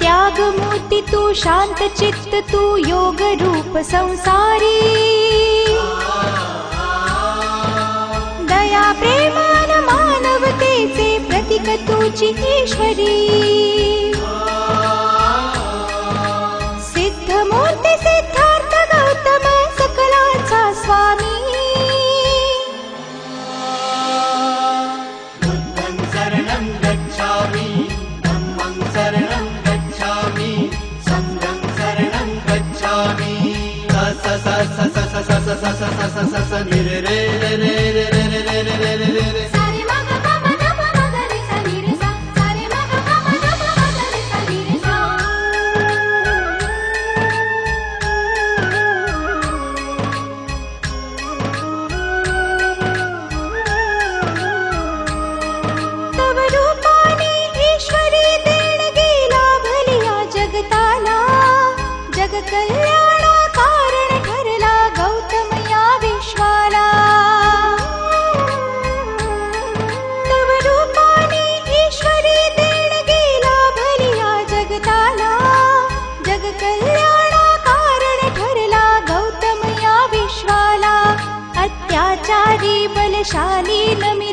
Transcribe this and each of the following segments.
त्यागमूर्ति तु शान्तचित्त तु योगरूप संसारी। दया प्रेमान मानवते से ते प्रतिक तु चिन्तेश्वरी सिद्धमूर्ति सिद्धार्थ गौतम सकलाचा स्वामी। सस शालीनमि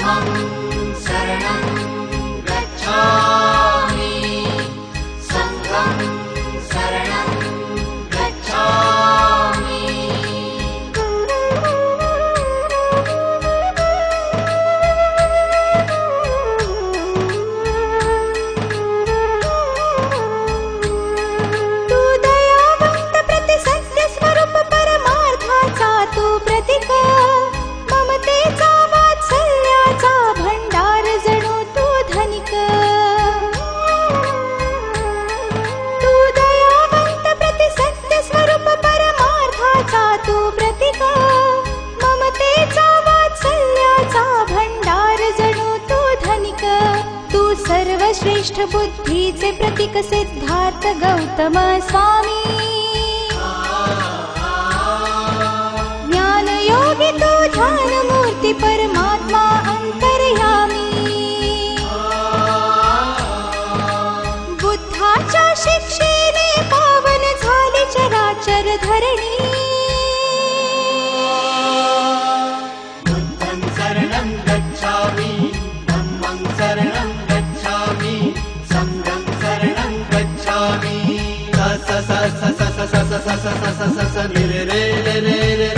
Rock. प्रतीकसिद्धार्थ गौतम स्वामी। ज्ञानयोगितो ध्यानमूर्ति परमात्मा अन्तर्याम बुद्धा च शिष्ये पावन लचराचर धरणी। sa it re re re re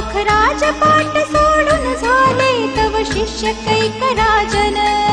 Sukhraj पाठ सोडून झाले तव शिष्य कैकराजन.